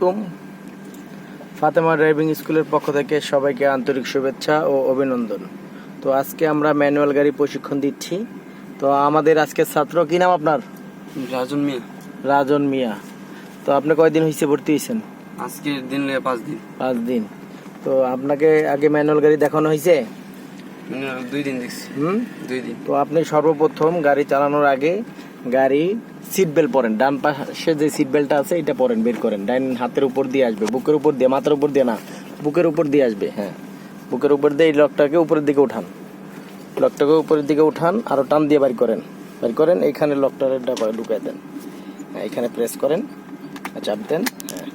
আলাইকুম। ফাতেমা ড্রাইভিং স্কুলের পক্ষ থেকে সবাইকে আন্তরিক শুভেচ্ছা ও অভিনন্দন। তো আজকে আমরা ম্যানুয়াল গাড়ি প্রশিক্ষণ দিচ্ছি। তো আমাদের আজকে ছাত্র কি নাম আপনার? রাজন মিয়া। রাজন মিয়া। তো আপনি কয়দিন হয়েছে ভর্তি হয়েছেন? আজকের দিন পাঁচ দিন। পাঁচ দিন। তো আপনাকে আগে ম্যানুয়াল গাড়ি দেখানো হয়েছে? দুই দিন দেখছি। হুম? দুই দিন। তো আপনি সর্বপ্রথম গাড়ি চালানোর আগে গাড়ি সিট বেল্ট পরেন। ডান পাশে যে সিট বেল্টটা আছে এটা পরেন বের করেন। ডাইন হাতের উপর দিয়ে আসবে বুকের উপর দিয়ে মাথার উপর দিয়ে না বুকের উপর দিয়ে আসবে হ্যাঁ। বুকের উপর দিয়ে এই লকটাকে উপরের দিকে উঠান। লকটাকে উপরের দিকে উঠান আরও টান দিয়ে বাড়ি করেন। বাড়ি করেন এইখানে লকটার ঢুকাই দেন। হ্যাঁ এখানে প্রেস করেন চাপ দেন হ্যাঁ।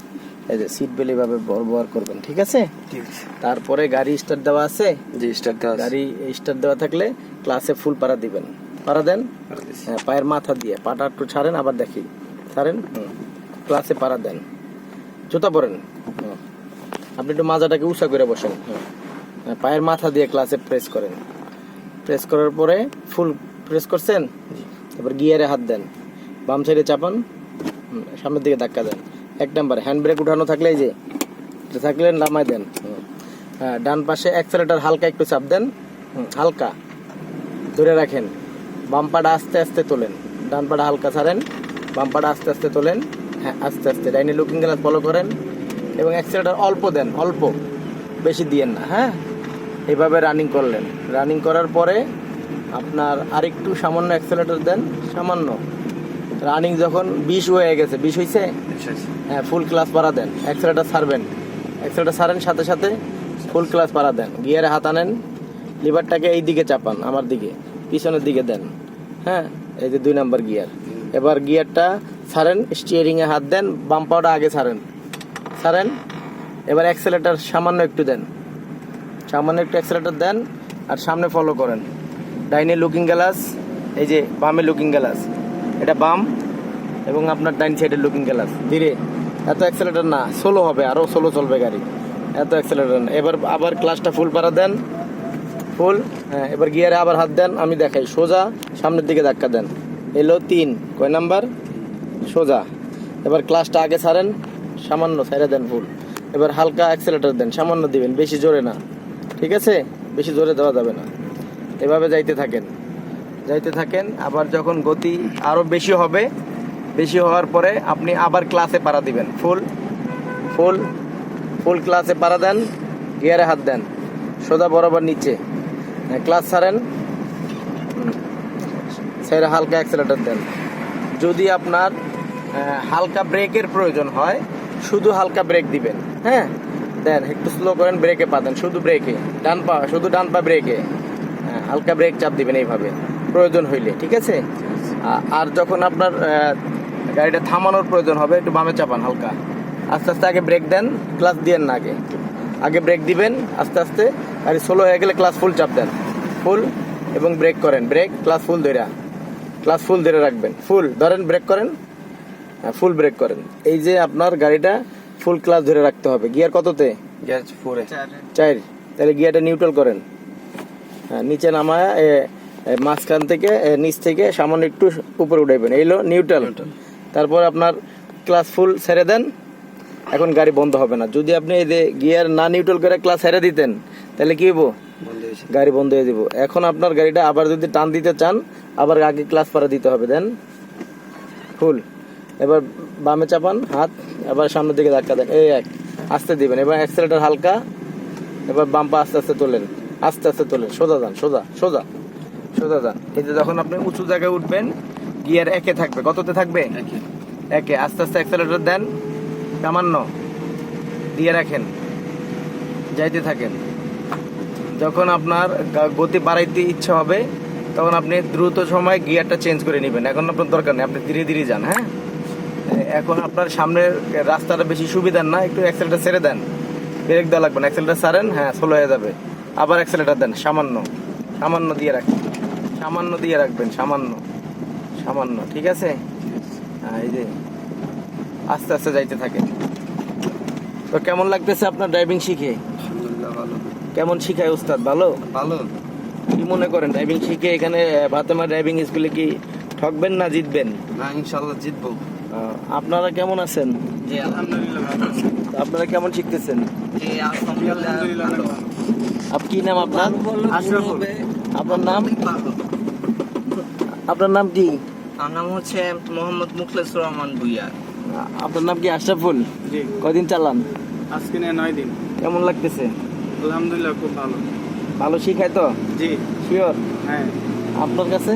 এই যে সিট বেল্ট এভাবে ব্যবহার করবেন ঠিক আছে? ঠিক আছে। তারপরে গাড়ি স্টার্ট দেওয়া আছে? জি স্টার্ট দেওয়া গাড়ি স্টার্ট দেওয়া থাকলে ক্লাসে ফুল পাড়া দিবেন। পাড়া দেন। হ্যাঁ পায়ের মাথা দিয়ে। পাটা একটু ছাড়েন আবার দেখি। ছাড়েন? ক্লাসে পাড়া দেন। জুতা পরেন। আপনি একটু মাজাটাকে উঁচা করে বসেন। হ্যাঁ, পায়ের মাথা দিয়ে ক্লাসে প্রেস করেন। প্রেস করার পরে ফুল প্রেস করছেন? তারপর গিয়ারে হাত দেন। বাম সাইডে চাপান। সামনের দিকে ধাক্কা দেন। এক নাম্বার। হ্যান্ড ব্রেক উঠানো থাকলে এই যে থাকলে নামায় দেন। হ্যাঁ ডান পাশে অ্যাক্সেলেটার হালকা একটু চাপ দেন। হুম, হালকা। ধরে রাখেন। বাম পাটা আস্তে আস্তে তোলেন ডান পাটা হালকা ছাড়েন বাম পাটা আস্তে আস্তে তোলেন হ্যাঁ আস্তে আস্তে ডাইনি লুকিং গ্লাস ফলো করেন এবং অ্যাক্সেলেটার অল্প দেন অল্প বেশি দিয়েন না হ্যাঁ? এভাবে রানিং করলেন। রানিং করার পরে আপনার আরেকটু সামান্য অ্যাক্সেলেটার দেন সামান্য। রানিং যখন বিশ হয়ে গেছে বিশ হয়েছে হ্যাঁ ফুল ক্লাস পাড়া দেন অ্যাক্সেলেটার ছাড়বেন। অ্যাক্সেলেটার ছাড়েন সাথে সাথে ফুল ক্লাস পাড়া দেন। গিয়ারে হাত আনেন লিভারটাকে এই দিকে চাপান আমার দিকে। পিছনের দিকে দেন। হ্যাঁ? এই যে দুই নাম্বার গিয়ার। এবার গিয়ারটা ছাড়েন স্টিয়ারিং এ হাত দেন বাম পাওয়াটা আগে ছাড়েন। ছাড়েন, এবার অ্যাক্সেলেটার সামান্য একটু দেন। সামান্য একটু অ্যাক্সেলেটার দেন আর সামনে ফলো করেন। ডাইনে লুকিং গ্লাস এই যে বামে লুকিং গ্লাস এটা বাম এবং আপনার ডাইন সাইডের লুকিং গ্লাস ধীরে। এত অ্যাক্সেলেটার না সোলো হবে আরও সোলো চলবে গাড়ি। এত অ্যাক্সেলেটার না। এবার আবার ক্লাসটা ফুল পারা দেন। ফুল হ্যাঁ এবার গিয়ারে আবার হাত দেন, আমি দেখাই। সোজা সামনের দিকে ধাক্কা দেন। এলো তিন, কয় নাম্বার? সোজা। এবার ক্লাসটা আগে ছাড়েন, সামান্য ছেড়ে দেন ফুল। এবার হালকা অ্যাক্সেলেটার দেন, সামান্য দিবেন, বেশি জোরে না। ঠিক আছে? বেশি জোরে দেওয়া যাবে না। এভাবে যাইতে থাকেন। যাইতে থাকেন, আবার যখন গতি আরও বেশি হবে, বেশি হওয়ার পরে আপনি আবার ক্লাসে পাড়া দিবেন। ফুল ফুল ফুল ক্লাসে পাড়া দেন, গিয়ারে হাত দেন। সোজা বরাবর নিচে। ক্লাস ছাড়েন। সেটা হালকা অ্যাক্সেলেটার দেন। যদি আপনার হালকা ব্রেকের প্রয়োজন হয় শুধু হালকা ব্রেক দিবেন। হ্যাঁ? দেন একটু স্লো করেন ব্রেকে পা দেন শুধু ব্রেকে। ডান পা শুধু ডান পা ব্রেকে। হ্যাঁ, হালকা ব্রেক চাপ দিবেন এইভাবে। প্রয়োজন হইলে ঠিক আছে? আর যখন আপনার গাড়িটা থামানোর প্রয়োজন হবে একটু বামে চাপান হালকা। আস্তে আস্তে আগে ব্রেক দেন ক্লাস দিয়েন না আগে। আগে ব্রেক দিবেন আস্তে আস্তে। গাড়ি স্লো হয়ে গেলে ক্লাস ফুল চাপ দেন। ফুল এবং ব্রেক করেন। ব্রেক ক্লাস ফুল ধরে ক্লাস ফুল ধরে রাখবেন। ফুল ধরেন ব্রেক করেন। ফুল ব্রেক করেন। এই যে আপনার গাড়িটা ফুল ক্লাস ধরে রাখতে হবে। গিয়ার কততে? গ্যাস ফোরে চার। তাহলে গিয়ারটা নিউট্রাল করেন। হ্যাঁ, নিচে নামায় মাঝখান থেকে নিচ থেকে সামান্য একটু উপরে উঠাইবেন। এই হলো নিউট্রাল তারপর আপনার ক্লাস ফুল ছেড়ে দেন। এখন গাড়ি বন্ধ হবে না। যদি আপনি এই যে গিয়ার না নিউট্রাল করে ক্লাস হেরে দিতেন তাহলে কি হব গাড়ি বন্ধ হয়ে দিব এখন আপনার গাড়িটা আবার যদি টান দিতে চান আবার আগে ক্লাস পারা দিতে হবে। দেন ফুল এবার বামে চাপান হাত এবার সামনের দিকে ধাক্কা দেন। এই এক আস্তে দিবেন। এবার অ্যাক্সেলেটার হালকা এবার বাম পা আস্তে আস্তে তোলেন। আস্তে আস্তে তোলেন। সোজা যান সোজা সোজা সোজা যান। এই যে যখন আপনি উঁচু জায়গায় উঠবেন গিয়ার একে থাকবে। কততে থাকবে? একে। আস্তে আস্তে অ্যাক্সেলেটর দেন। সামান্য দিয়ে রাখেন, যাইতে থাকেন। যখন আপনার গতি বাড়াইতে ইচ্ছা হবে, তখন আপনি দ্রুত সময় গিয়ারটা চেঞ্জ করে নেবেন। এখন আপনার দরকার নেই, আপনি ধীরে ধীরে যান হ্যাঁ? এখন আপনার সামনের রাস্তাটা বেশি সুবিধার না, একটু অ্যাক্সেলেটার ছেড়ে দেন। ব্রেক দেওয়া লাগবে না অ্যাক্সেলেটার ছাড়েন হ্যাঁ স্লো হয়ে যাবে। আবার অ্যাক্সেলেটার দেন, সামান্য সামান্য দিয়ে রাখেন। সামান্য দিয়ে রাখবেন, সামান্য সামান্য, ঠিক আছে? হ্যাঁ এই যে আস্তে আস্তে যাইতে থাকে। তো কেমন লাগতেছে আপনার ড্রাইভিং শিখে? আলহামদুলিল্লাহ ভালো। কেমন শিখায় উস্তাদ ভালো? ভালো। কি মনে করেন ড্রাইভিং শিখে এখানে ফাতেমা ড্রাইভিং স্কুলে কি ঠকবেন না জিতবেন? না ইনশাল্লাহ জিতবো। আপনারা কেমন আছেন? জি আলহামদুলিল্লাহ ভালো আছি। আপনারা কেমন শিখতেছেন? জি আলহামদুলিল্লাহ ভালো। আপ কি নাম আপনার? আশরাফুল। আপনার নাম? আপনার নাম কি? আমার নাম হচ্ছে মোহাম্মদ মুখলেসুর রহমান ভুইয়া। আপনার নাম কি আশরাফুল? জি। কয়দিন চালান? আজকে নিয়ে নয় দিন। কেমন লাগতেছে? আলহামদুলিল্লাহ খুব ভালো। ভালো শিখায় তো? জি। শিওর হ্যাঁ। আপনার কাছে?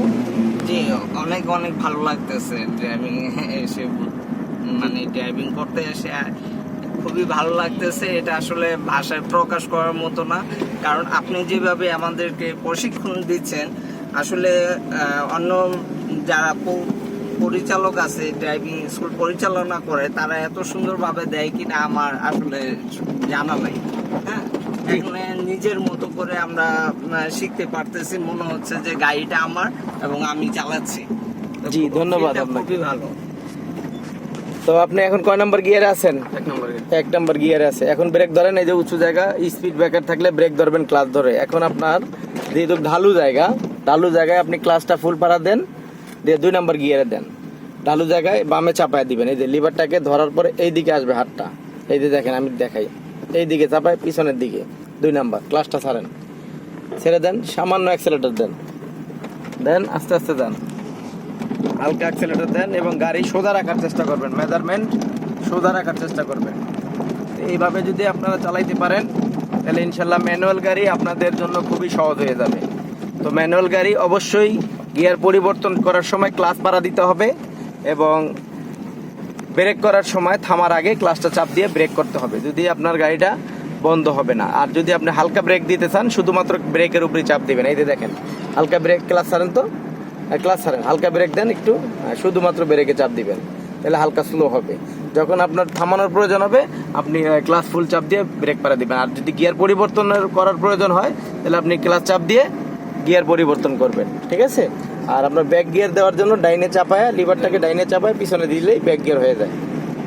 জি অনেক অনেক ভালো লাগতেছে ড্রাইভিং এসে মানে ড্রাইভিং করতে এসে খুবই ভালো লাগতেছে। এটা আসলে ভাষায় প্রকাশ করার মতো না। কারণ আপনি যেভাবে আমাদেরকে প্রশিক্ষণ দিচ্ছেন আসলে অন্য যারা পরিচালক আছে ড্রাইভিং স্কুল পরিচালনা করে তারা এত সুন্দরভাবে দেয় কিনা আমার আসলে জানা নাই। হ্যাঁ? এখানে নিজের মতো করে আমরা শিখতে পারতেছি মনে হচ্ছে যে গাড়িটা আমার এবং আমি চালাচ্ছি। জি, ধন্যবাদ আপনাকে। খুবই ভালো। তো আপনি এখন কয় নম্বর গিয়ারে আছেন? এক নম্বরে এক নাম্বার গিয়ারে আছে। এখন ব্রেক ধরেন এই যে উঁচু জায়গা স্পিড ব্রেকার থাকলে ব্রেক ধরবেন ক্লাস ধরে। এখন আপনার যেহেতু ঢালু জায়গা ঢালু জায়গায় আপনি ক্লাসটা ফুল পাড়া দেন। দিয়ে দুই নাম্বার গিয়ারে দেন। ঢালু জায়গায় বামে চাপায় দিবেন। এই যে লিভারটাকে ধরার পরে এই দিকে আসবে হাতটা। এই যে দেখেন, আমি দেখাই। এই দিকে চাপায়, পিছনের দিকে। দুই নাম্বার, ক্লাসটা ছাড়েন। ছেড়ে দেন, সামান্য অ্যাক্সেলেটর দেন। দেন, আস্তে আস্তে দেন। হালকা অ্যাক্সেলেটর দেন এবং গাড়ি সোজা রাখার চেষ্টা করবেন। মেজারমেন্ট সোজা রাখার চেষ্টা করবেন। এইভাবে যদি আপনারা চালাইতে পারেন, তাহলে ইনশাল্লাহ ম্যানুয়াল গাড়ি আপনাদের জন্য খুবই সহজ হয়ে যাবে। তো ম্যানুয়াল গাড়ি অবশ্যই গিয়ার পরিবর্তন করার সময় ক্লাস পাড়া দিতে হবে এবং ব্রেক করার সময় থামার আগে ক্লাসটা চাপ দিয়ে ব্রেক করতে হবে, যদি আপনার গাড়িটা বন্ধ হবে না। আর যদি আপনি হালকা ব্রেক দিতে চান, শুধুমাত্র ব্রেকের উপরে চাপ দিবেন। এই যে দেখেন, হালকা ব্রেক, ক্লাস ছাড়েন তো? ক্লাস ছাড়েন, হালকা ব্রেক দেন একটু শুধুমাত্র ব্রেকে চাপ দিবেন। তাহলে হালকা স্লো হবে। যখন আপনার থামানোর প্রয়োজন হবে, আপনি ক্লাস ফুল চাপ দিয়ে ব্রেক পারা দিবেন। আর যদি গিয়ার পরিবর্তন করার প্রয়োজন হয়, তাহলে আপনি ক্লাস চাপ দিয়ে গিয়ার পরিবর্তন করবেন। ঠিক আছে? আর আপনার ব্যাক গিয়ার দেওয়ার জন্য ডাইনে চাপায় লিভারটাকে ডাইনে চাপায়, পিছনে দিলেই ব্যাক গিয়ার হয়ে যায়।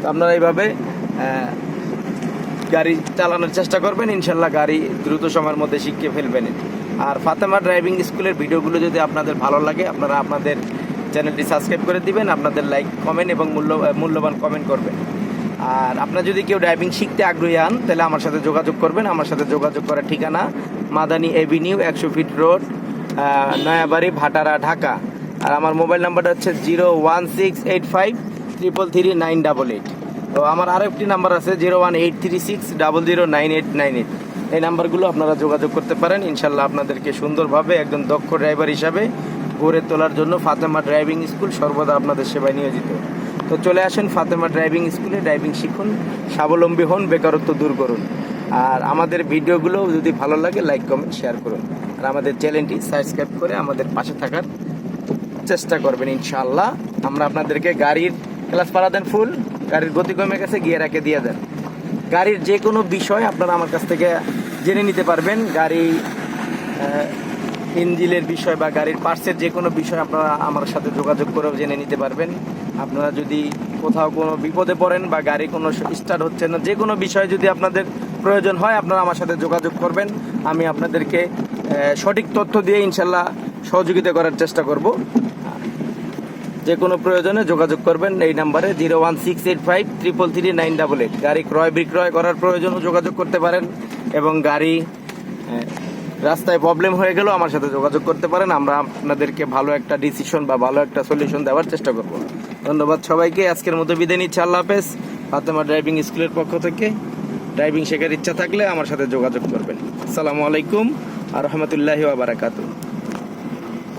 তো আপনারা এইভাবে গাড়ি চালানোর চেষ্টা করবেন। ইনশাল্লাহ গাড়ি দ্রুত সময়ের মধ্যে শিখে ফেলবেন। আর ফাতেমা ড্রাইভিং স্কুলের ভিডিওগুলো যদি আপনাদের ভালো লাগে, আপনারা আপনাদের চ্যানেলটি সাবস্ক্রাইব করে দিবেন, আপনাদের লাইক, কমেন্ট এবং মূল্য, মূল্যবান কমেন্ট করবেন। আর আপনার যদি কেউ ড্রাইভিং শিখতে আগ্রহী হন, তাহলে আমার সাথে যোগাযোগ করবেন। আমার সাথে যোগাযোগ করার ঠিকানা মাদানি এভিনিউ, একশো ফিট রোড নয়াবাড়ি, ভাটারা, ঢাকা। আর আমার মোবাইল নাম্বারটা হচ্ছে zero one six eight five triple three nine double eight. তো আমার আরও একটি নাম্বার আছে zero one eight three six double zero nine eight nine eight. এই নাম্বারগুলো আপনারা যোগাযোগ করতে পারেন। ইনশাল্লাহ আপনাদেরকে সুন্দরভাবে একজন দক্ষ ড্রাইভার হিসাবে গড়ে তোলার জন্য ফাতেমা ড্রাইভিং স্কুল সর্বদা আপনাদের সেবায় নিয়োজিত। তো চলে আসেন ফাতেমা ড্রাইভিং স্কুলে। ড্রাইভিং শিখুন, স্বাবলম্বী হন, বেকারত্ব দূর করুন। আর আমাদের ভিডিওগুলো যদি ভালো লাগে লাইক কমেন্ট শেয়ার করুন। আর আমাদের চ্যানেলটি সাবস্ক্রাইব করে আমাদের পাশে থাকার চেষ্টা করবেন ইনশাআল্লাহ। আমরা আপনাদেরকে গাড়ির ক্লাস পাড়া দেন ফুল গাড়ির গতি কমে গেছে গিয়ে রাখে দিয়ে দেন। গাড়ির যে কোনো বিষয় আপনারা আমার কাছ থেকে জেনে নিতে পারবেন। গাড়ি ইঞ্জিলের বিষয় বা গাড়ির পার্টসের যে কোনো বিষয় আপনারা আমার সাথে যোগাযোগ করেও জেনে নিতে পারবেন। আপনারা যদি কোথাও কোনো বিপদে পড়েন বা গাড়ি কোনো স্টার্ট হচ্ছে না, যে কোনো বিষয়ে যদি আপনাদের প্রয়োজন হয়, আপনারা আমার সাথে যোগাযোগ করবেন। আমি আপনাদেরকে সঠিক তথ্য দিয়ে ইনশাল্লাহ সহযোগিতা করার চেষ্টা করব। যে কোনো প্রয়োজনে যোগাযোগ করবেন, এই নাম্বারে zero one six eight five triple three nine double eight. গাড়ি ক্রয় বিক্রয় করার প্রয়োজনও যোগাযোগ করতে পারেন এবং গাড়ি রাস্তায় প্রবলেম হয়ে গেলেও আমার সাথে যোগাযোগ করতে পারেন। আমরা আপনাদেরকে ভালো একটা ডিসিশন বা ভালো একটা সলিউশন দেওয়ার চেষ্টা করব। ধন্যবাদ সবাইকে, আজকের মতো বিদায় নিচ্ছি। আল্লাহ হাফেজ। ফাতেমা ড্রাইভিং স্কুলের পক্ষ থেকে। ড্রাইভিং শেখার ইচ্ছা থাকলে আমার সাথে যোগাযোগ করবেন। আসসালামু আলাইকুম আর রহমতুল্লাহি বারাকাতু